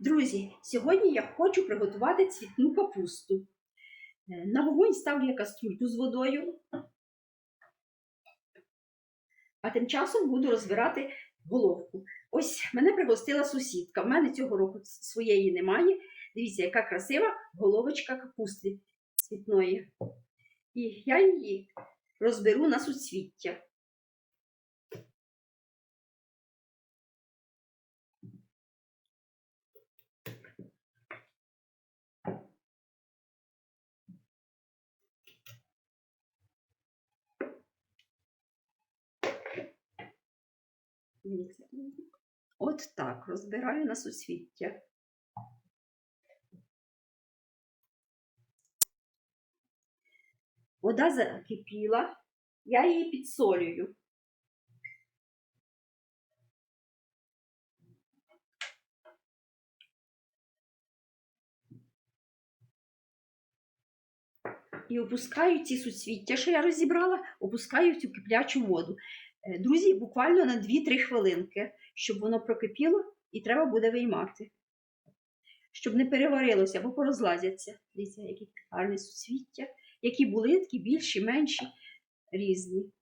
Друзі, сьогодні я хочу приготувати цвітну капусту. Е, На вогонь ставлю я кастрюльку з водою, а тим часом буду розбирати головку. Ось мене пригостила сусідка. В мене цього року своєї немає. Дивіться, яка красива головочка капусти цвітної. І я її розберу на суцвіття. Дивіться. От так розбираю на суцвіття. Вода закипіла, я її підсолюю. І опускаю ці суцвіття, що я розібрала, опускаю в цю киплячу воду. Е, Друзі, буквально на 2-3 хвилинки, щоб воно прокипіло, і треба буде виймати. Щоб не переварилося, або порозлазяться. Дивіться, які гарні суцвіття, які були, такі більші, менші, різні.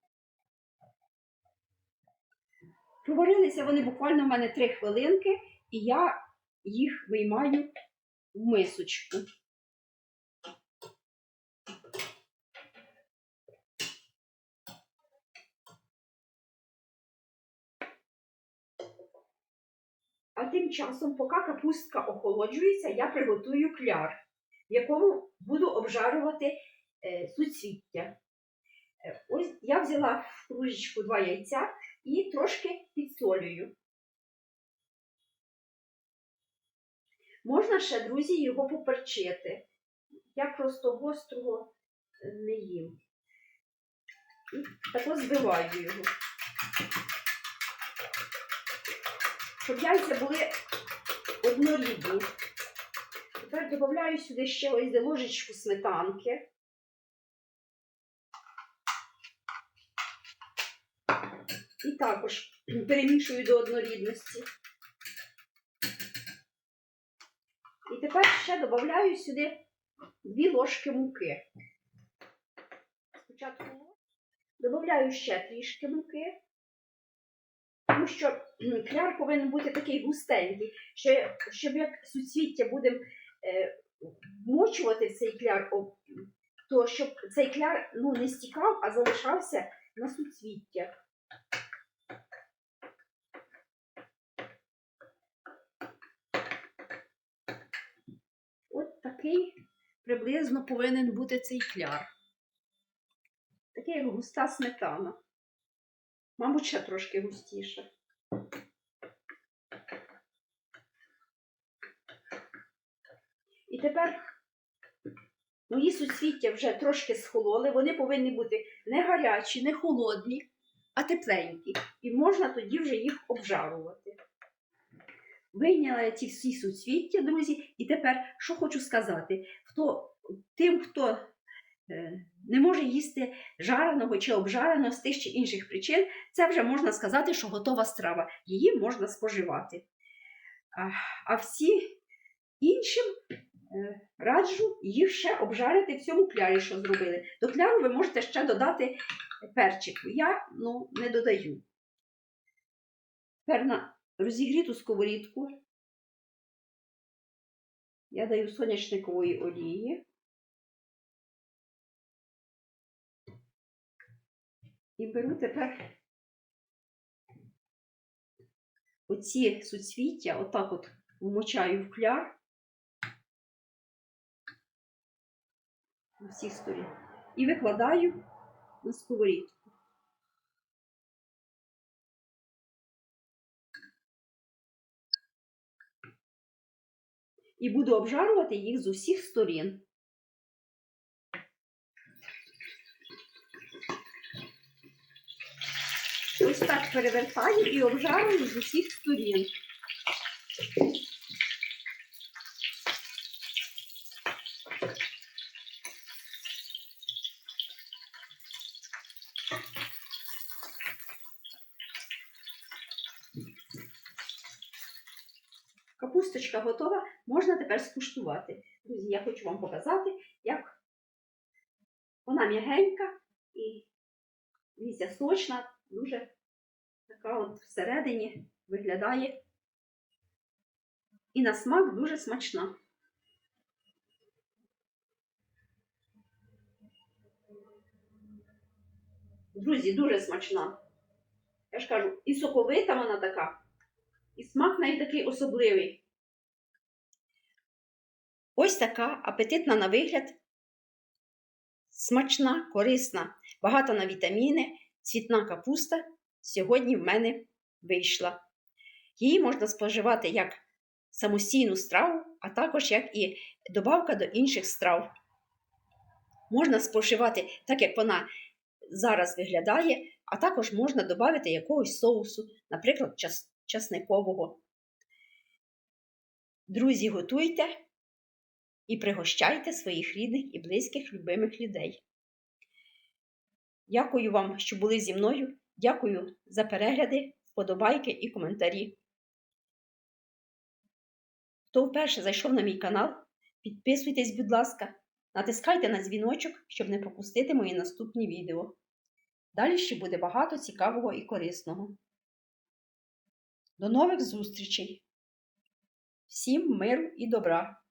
Проварилися вони буквально в мене 3 хвилинки, і я їх виймаю в мисочку. А тим часом, поки капустка охолоджується, я приготую кляр, в якому буду обжарювати е, суцвіття. Е, ось я взяла в кружечку два яйця і трошки підсолюю. Можна ще, друзі, його поперчити. Я просто гострого е, не їм. І тако збиваю його. Щоб яйця були однорідні. Тепер додаю сюди ще ось ложечку сметанки. І також перемішую до однорідності. І тепер ще додаю сюди дві ложки муки. Спочатку додаю ще трішки муки. Тому що кляр повинен бути такий густенький, що, щоб як суцвіття будемо е, вмочувати в цей кляр, то щоб цей кляр ну, не стікав, а залишався на суцвіття. От такий приблизно повинен бути цей кляр. Такий як густа сметана. Мабуть, ще трошки густіше. І тепер мої суцвіття вже трошки схололи, вони повинні бути не гарячі, не холодні, а тепленькі. І можна тоді вже їх обжарувати. Вийняла я ці всі суцвіття, друзі, і тепер що хочу сказати? Хто, тим, хто не може їсти жареного чи обжареного з тих чи інших причин, це вже можна сказати, що готова страва. Її можна споживати. А, всі іншим е, раджу їх ще обжарити в цьому клярі, що зробили. До кляру ви можете ще додати перчик. Я ну, не додаю. Тепер на розігріту сковорідку я даю соняшникової олії. І беру тепер оці суцвіття, отак от вмочаю в кляр на всіх сторін і викладаю на сковорідку. і буду обжарувати їх з усіх сторін. Ось так перевертаю і обжарую з усіх сторін. Капусточка готова, можна тепер скуштувати. Друзі, я хочу вам показати, як вона м'ягенька і дивіться, сочна, дуже така от всередині виглядає. І на смак дуже смачна. Друзі, дуже смачна. Я ж кажу, і соковита вона така, і смак неї такий особливий. Ось така апетитна на вигляд, смачна, корисна, багата на вітаміни, цвітна капуста сьогодні в мене вийшла. Її можна споживати як самостійну страву, а також як і добавка до інших страв. Можна споживати так, як вона зараз виглядає, а також можна додати якогось соусу, наприклад, час, часникового. Друзі, готуйте і пригощайте своїх рідних і близьких любимих людей. Дякую вам, що були зі мною. Дякую за перегляди, вподобайки і коментарі. Хто вперше зайшов на мій канал, підписуйтесь, будь ласка, натискайте на дзвіночок, щоб не пропустити мої наступні відео. Далі ще буде багато цікавого і корисного. До нових зустрічей! Всім миру і добра!